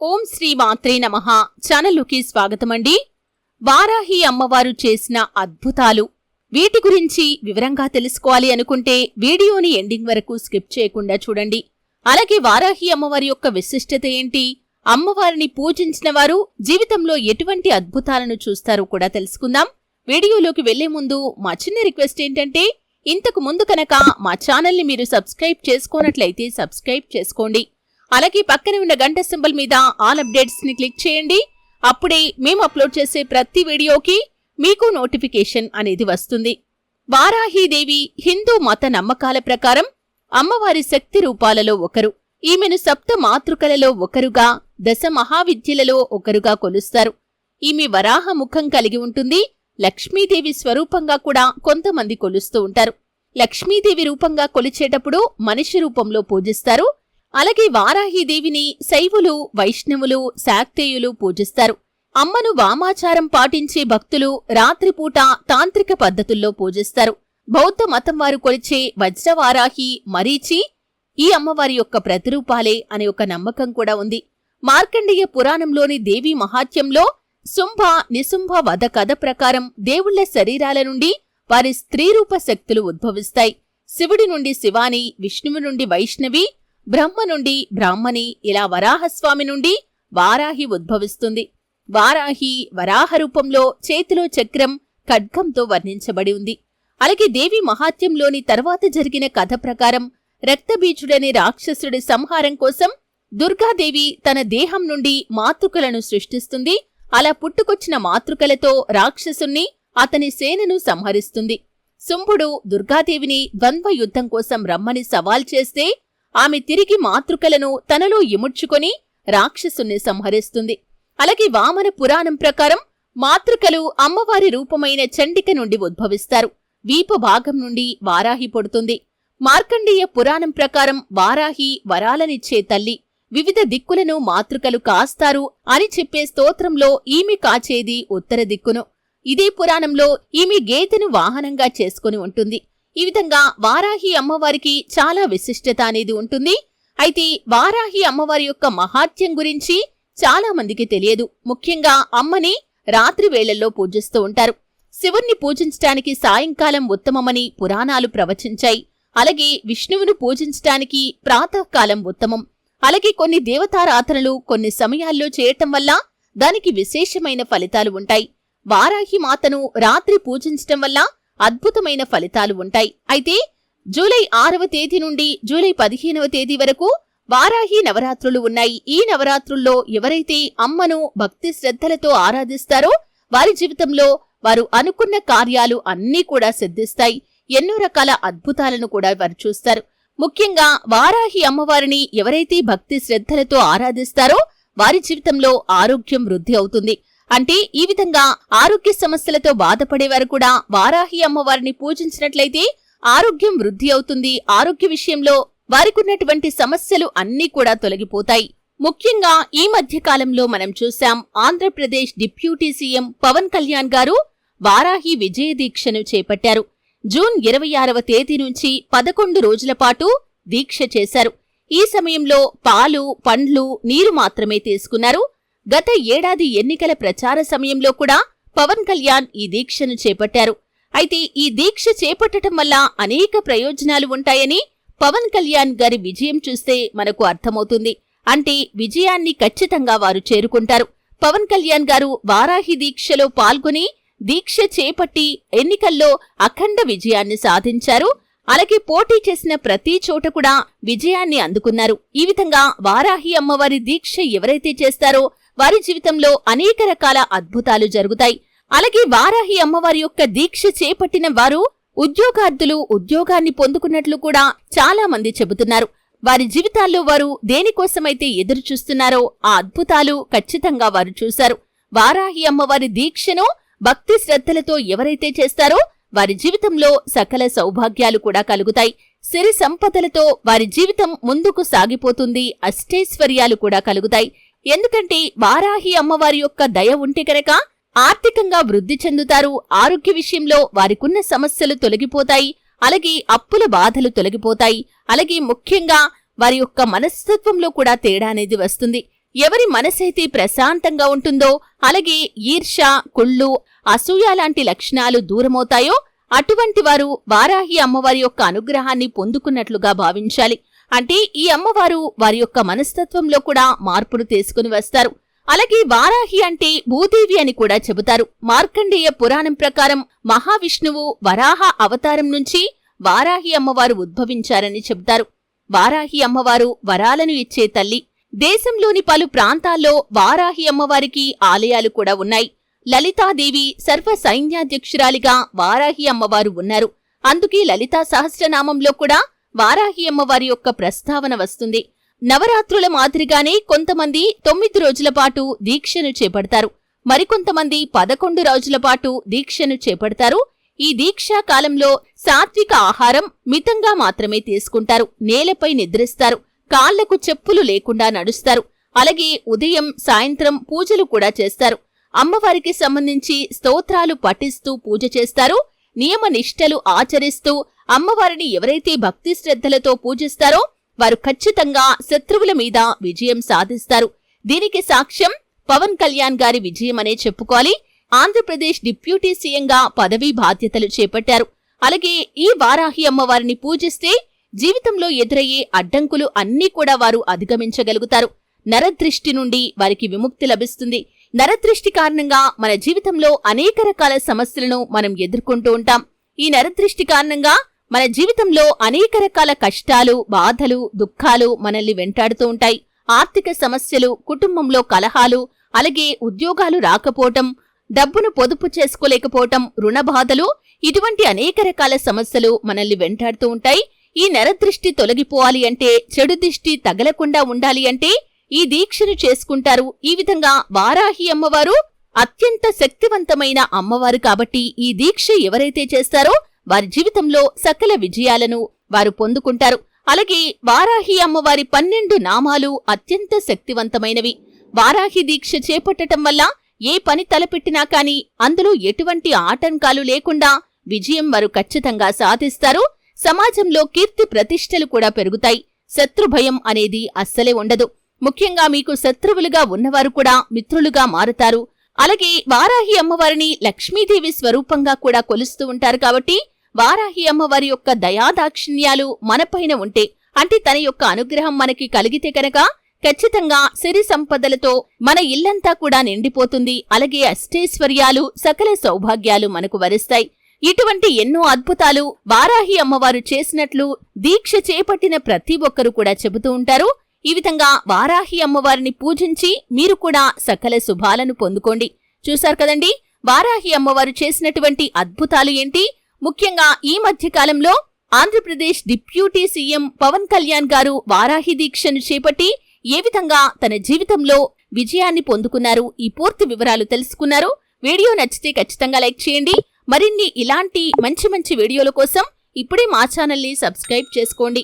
ఓం శ్రీ మాత్రే నమ. ఛానల్లోకి స్వాగతమండి. వారాహి అమ్మవారు చేసిన అద్భుతాలు. వీటి గురించి వివరంగా తెలుసుకోవాలి అనుకుంటే వీడియోని ఎండింగ్ వరకు స్కిప్ చేయకుండా చూడండి. అలాగే వారాహి అమ్మవారి యొక్క విశిష్టత ఏంటి? అమ్మవారిని పూజించిన వారు జీవితంలో ఎటువంటి అద్భుతాలను చూస్తారో కూడా తెలుసుకుందాం. వీడియోలోకి వెళ్ళే ముందు మా చిన్న రిక్వెస్ట్ ఏంటంటే ఇంతకు ముందు కనుక మా ఛానల్ని మీరు సబ్స్క్రైబ్ చేసుకోనట్లయితే సబ్స్క్రైబ్ చేసుకోండి. అలాగే పక్కనే ఉన్న గంట సింబల్ మీద ఆల్ అప్డేట్స్ని క్లిక్ చేయండి. అప్పుడే మేము అప్లోడ్ చేసే ప్రతి వీడియోకి మీకు నోటిఫికేషన్ అనేది వస్తుంది. వారాహీదేవి హిందూ మత నమ్మకాల ప్రకారం అమ్మవారి శక్తి రూపాలలో ఒకరు. ఈమెను సప్త మాతృకలలో ఒకరుగా దశ మహావిద్యలలో ఒకరుగా కొలుస్తారు. ఈమె వరాహ ముఖం కలిగి ఉంటుంది. లక్ష్మీదేవి స్వరూపంగా కూడా కొంతమంది కొలుస్తూ ఉంటారు. లక్ష్మీదేవి రూపంగా కొలిచేటప్పుడు మనిషి రూపంలో పూజిస్తారు. అలాగే వారాహీదేవిని శైవులు వైష్ణవులు శాక్తేయులు పూజిస్తారు. అమ్మను వామాచారం పాటించే భక్తులు రాత్రిపూట తాంత్రిక పద్ధతుల్లో పూజిస్తారు. బౌద్ధ మతం వారు కొలిచే వజ్రవారాహి మరీచి ఈ అమ్మవారి యొక్క ప్రతిరూపాలే అనే ఒక నమ్మకం కూడా ఉంది. మార్కండేయ పురాణంలోని దేవీ మహాత్యంలో శుంభ నిశుంభ వధ కథ ప్రకారం దేవుళ్ళ శరీరాల నుండి వారి స్త్రీరూప శక్తులు ఉద్భవిస్తాయి. శివుడి నుండి శివాని విష్ణువు నుండి వైష్ణవి బ్రహ్మ నుండి బ్రాహ్మణి ఇలా వరాహస్వామి నుండి వారాహి ఉద్భవిస్తుంది. వారాహి వరాహ రూపంలో చేతిలో చక్రం ఖడ్గంతో వర్ణించబడి ఉంది. అలాగే దేవి మహాత్యంలోని తర్వాత జరిగిన కథ ప్రకారం రక్తబీజుడనే రాక్షసుడి సంహారం కోసం దుర్గాదేవి తన దేహం నుండి మాతృకలను సృష్టిస్తుంది. అలా పుట్టుకొచ్చిన మాతృకలతో రాక్షసుణ్ణి అతని సేనను సంహరిస్తుంది. శుంభుడు దుర్గాదేవిని ద్వంద్వ యుద్ధం కోసం రమ్మని సవాల్ చేస్తే ఆమె తిరిగి మాతృకలను తనలో ఇముడ్చుకొని రాక్షసుణ్ణి సంహరిస్తుంది. అలాగే వామన పురాణం ప్రకారం మాతృకలు అమ్మవారి రూపమైన చండిక నుండి ఉద్భవిస్తారు. వీపభాగం నుండి వారాహి పొడుతుంది. మార్కండేయ పురాణం ప్రకారం వారాహి వరాలనిచ్చే తల్లి వివిధ దిక్కులను మాతృకలు కాస్తారు అని చెప్పే స్తోత్రంలో ఈమె కాచేది ఉత్తర దిక్కును. ఇదే పురాణంలో ఈమె గేదెను వాహనంగా చేసుకుని ఉంటుంది. ఈ విధంగా వారాహి అమ్మవారికి చాలా విశిష్టత అనేది ఉంటుంది. అయితే వారాహి అమ్మవారి యొక్క మహాత్యం గురించి చాలా మందికి తెలియదు. ముఖ్యంగా అమ్మని రాత్రి వేళల్లో పూజిస్తూ ఉంటారు. శివుణ్ణి పూజించటానికి సాయంకాలం ఉత్తమమని పురాణాలు ప్రవచించాయి. అలాగే విష్ణువును పూజించటానికి ప్రాతకాలం ఉత్తమం. అలాగే కొన్ని దేవతారాధనలు కొన్ని సమయాల్లో చేయటం వల్ల దానికి విశేషమైన ఫలితాలు ఉంటాయి. వారాహి మాతను రాత్రి పూజించటం వల్ల అద్భుతమైన ఫలితాలు ఉంటాయి. అయితే జూలై ఆరవ తేదీ నుండి జూలై పదిహేనవ తేదీ వరకు వారాహి నవరాత్రులు ఉన్నాయి. ఈ నవరాత్రుల్లో ఎవరైతే అమ్మను భక్తి శ్రద్ధలతో ఆరాధిస్తారో వారి జీవితంలో వారు అనుకున్న కార్యాలు అన్నీ కూడా సిద్ధిస్తాయి. ఎన్నో రకాల అద్భుతాలను కూడా వారు చూస్తారు. ముఖ్యంగా వారాహి అమ్మవారిని ఎవరైతే భక్తి శ్రద్ధలతో ఆరాధిస్తారో వారి జీవితంలో ఆరోగ్యం వృద్ధి అవుతుంది. అంటే ఈ విధంగా ఆరోగ్య సమస్యలతో బాధపడేవారు కూడా వారాహి అమ్మవారిని పూజించినట్లయితే ఆరోగ్యం వృద్ధి అవుతుంది. ఆరోగ్య విషయంలో వారికున్నటువంటి సమస్యలు అన్నీ కూడా తొలగిపోతాయి. ముఖ్యంగా ఈ మధ్య కాలంలో మనం చూశాం ఆంధ్రప్రదేశ్ డిప్యూటీ సీఎం పవన్ కళ్యాణ్ గారు వారాహి విజయ దీక్షను చేపట్టారు. జూన్ ఇరవై ఆరవ తేదీ నుంచి పదకొండు రోజుల పాటు దీక్ష చేశారు. ఈ సమయంలో పాలు పండ్లు నీరు మాత్రమే తీసుకున్నారు. గత ఏడాది ఎన్నికల ప్రచార సమయంలో కూడా పవన్ కళ్యాణ్ ఈ దీక్షను చేపట్టారు. అయితే ఈ దీక్ష చేపట్టడం వల్ల అనేక ప్రయోజనాలు ఉంటాయని పవన్ కళ్యాణ్ గారి విజయం చూస్తే మనకు అర్థమవుతుంది. అంటే విజయాన్ని ఖచ్చితంగా వారు చేరుకుంటారు. పవన్ కళ్యాణ్ గారు వారాహి దీక్షలో పాల్గొని దీక్ష చేపట్టి ఎన్నికల్లో అఖండ విజయాన్ని సాధించారు. అలాగే పోటీ చేసిన ప్రతి చోట కూడా విజయాన్ని అందుకున్నారు. ఈ విధంగా వారాహి అమ్మవారి దీక్ష ఎవరైతే చేస్తారో వారి జీవితంలో అనేక రకాల అద్భుతాలు జరుగుతాయి. అలాగే వారాహి అమ్మవారి యొక్క దీక్ష చేపట్టిన వారు ఉద్యోగార్థులు ఉద్యోగాన్ని పొందుకున్నట్లు కూడా చాలా మంది చెబుతున్నారు. వారి జీవితాల్లో వారు దేనికోసమైతే ఎదురు చూస్తున్నారో ఆ అద్భుతాలు ఖచ్చితంగా వారు చూశారు. వారాహి అమ్మవారి దీక్షను భక్తి శ్రద్ధలతో ఎవరైతే చేస్తారో వారి జీవితంలో సకల సౌభాగ్యాలు కూడా కలుగుతాయి. సిరి సంపదలతో వారి జీవితం ముందుకు సాగిపోతుంది అష్టైశ్వర్యాలు కూడా కలుగుతాయి. ఎందుకంటే వారాహి అమ్మవారి యొక్క దయ ఉంటే కనుక ఆర్థికంగా వృద్ధి చెందుతారు. ఆరోగ్య విషయంలో వారికున్న సమస్యలు తొలగిపోతాయి. అలాగే అప్పుల బాధలు తొలగిపోతాయి. అలాగే ముఖ్యంగా వారి యొక్క మనస్తత్వంలో కూడా తేడా అనేది వస్తుంది. ఎవరి మనసైతే ప్రశాంతంగా ఉంటుందో అలాగే ఈర్ష కుళ్ళు అసూయ లాంటి లక్షణాలు దూరమవుతాయో అటువంటి వారు వారాహి అమ్మవారి యొక్క అనుగ్రహాన్ని పొందుకున్నట్లుగా భావించాలి. అంటే ఈ అమ్మవారు వారి యొక్క మనస్తత్వంలో కూడా మార్పును తీసుకుని వస్తారు. అలాగే వారాహి అంటే భూదేవి అని కూడా చెబుతారు. మార్కండేయ పురాణం ప్రకారం మహావిష్ణువు వరాహ అవతారం నుంచి వారాహి అమ్మవారు ఉద్భవించారని చెబుతారు. వారాహి అమ్మవారు వరాలను ఇచ్చే తల్లి. దేశంలోని పలు ప్రాంతాల్లో వారాహి అమ్మవారికి ఆలయాలు కూడా ఉన్నాయి. లలితాదేవి సర్వ సైన్యాధ్యక్షురాలిగా వారాహి అమ్మవారు ఉన్నారు. అందుకే లలితా సహస్రనామంలో కూడా వారాహి అమ్మవారి యొక్క ప్రస్తావన వస్తుంది. నవరాత్రుల మాదిరిగానే కొంతమంది తొమ్మిది రోజుల పాటు దీక్షను చేపడతారు. మరికొంతమంది పదకొండు రోజుల పాటు దీక్షను చేపడతారు. ఈ దీక్షా కాలంలో సాత్విక ఆహారం మితంగా మాత్రమే తీసుకుంటారు. నేలపై నిద్రిస్తారు. కాళ్ళకు చెప్పులు లేకుండా నడుస్తారు. అలాగే ఉదయం సాయంత్రం పూజలు కూడా చేస్తారు. అమ్మవారికి సంబంధించి స్తోత్రాలు పఠిస్తూ పూజ చేస్తారు. నియమ నిష్టలు ఆచరిస్తూ అమ్మవారిని ఎవరైతే భక్తి శ్రద్ధలతో పూజిస్తారో వారు ఖచ్చితంగా శత్రువుల మీద విజయం సాధిస్తారు. దీనికి సాక్ష్యం పవన్ కళ్యాణ్ గారి విజయమనే చెప్పుకోవాలి. ఆంధ్రప్రదేశ్ డిప్యూటీ సీఎంగా పదవీ బాధ్యతలు చేపట్టారు. అలాగే ఈ వారాహి అమ్మవారిని పూజిస్తే జీవితంలో ఎదురయ్యే అడ్డంకులు అన్నీ కూడా వారు అధిగమించగలుగుతారు. నరదృష్టి నుండి వారికి విముక్తి లభిస్తుంది. నరదృష్టి కారణంగా మన జీవితంలో అనేక రకాల సమస్యలను మనం ఎదుర్కొంటూ ఉంటాం. ఈ నరదృష్టి కారణంగా మన జీవితంలో అనేక రకాల కష్టాలు బాధలు దుఃఖాలు మనల్ని వెంటాడుతూ ఉంటాయి. ఆర్థిక సమస్యలు కుటుంబంలో కలహాలు అలాగే ఉద్యోగాలు రాకపోవటం డబ్బును పొదుపు చేసుకోలేకపోవటం రుణ బాధలు ఇటువంటి అనేక రకాల సమస్యలు మనల్ని వెంటాడుతూ ఉంటాయి. ఈ నరదృష్టి తొలగిపోవాలి అంటే చెడు దిష్టి తగలకుండా ఉండాలి అంటే ఈ దీక్షను చేసుకుంటారు. ఈ విధంగా వారాహి అమ్మవారు అత్యంత శక్తివంతమైన అమ్మవారు కాబట్టి ఈ దీక్ష ఎవరైతే చేస్తారో వారి జీవితంలో సకల విజయాలను వారు పొందుకుంటారు. అలాగే వారాహి అమ్మవారి పన్నెండు నామాలు అత్యంత శక్తివంతమైనవి. వారాహి దీక్ష చేపట్టటం వల్ల ఏ పని తలపెట్టినా కాని అందులో ఎటువంటి ఆటంకాలు లేకుండా విజయం వారు ఖచ్చితంగా సాధిస్తారు. సమాజంలో కీర్తి ప్రతిష్టలు కూడా పెరుగుతాయి. శత్రుభయం అనేది అస్సలే ఉండదు. ముఖ్యంగా మీకు శత్రువులుగా ఉన్నవారు కూడా మిత్రులుగా మారుతారు. అలాగే వారాహి అమ్మవారిని లక్ష్మీదేవి స్వరూపంగా కూడా కొలుస్తూ ఉంటారు కాబట్టి వారాహి అమ్మవారి యొక్క దయాదాక్షిణ్యాలు మనపైన ఉంటే అంటే తన యొక్క అనుగ్రహం మనకి కలిగితే కనుక ఖచ్చితంగా సిరి సంపదలతో మన ఇల్లంతా కూడా నిండిపోతుంది. అలాగే అష్టైశ్వర్యాలు సకల సౌభాగ్యాలు మనకు వరిస్తాయి. ఇటువంటి ఎన్నో అద్భుతాలు వారాహి అమ్మవారు చేసినట్లు దీక్ష చేపట్టిన ప్రతి ఒక్కరూ కూడా చెబుతూ ఉంటారు. ఈ విధంగా వారాహి అమ్మవారిని పూజించి మీరు కూడా సకల శుభాలను పొందుకోండి. చూశారు కదండి? వారాహి అమ్మవారు చేసినటువంటి అద్భుతాలు ఏంటి? ముఖ్యంగా ఈ మధ్య కాలంలో ఆంధ్రప్రదేశ్ డిప్యూటీ సీఎం పవన్ కళ్యాణ్ గారు వారాహి దీక్షను చేపట్టి ఏ విధంగా తన జీవితంలో విజయాన్ని పొందుకున్నారు ఈ పూర్తి వివరాలు తెలుసుకున్నారు. వీడియో నచ్చితే ఖచ్చితంగా లైక్ చేయండి. మరిన్ని ఇలాంటి మంచి మంచి వీడియోల కోసం ఇప్పుడే మా ఛానల్ని సబ్స్క్రైబ్ చేసుకోండి.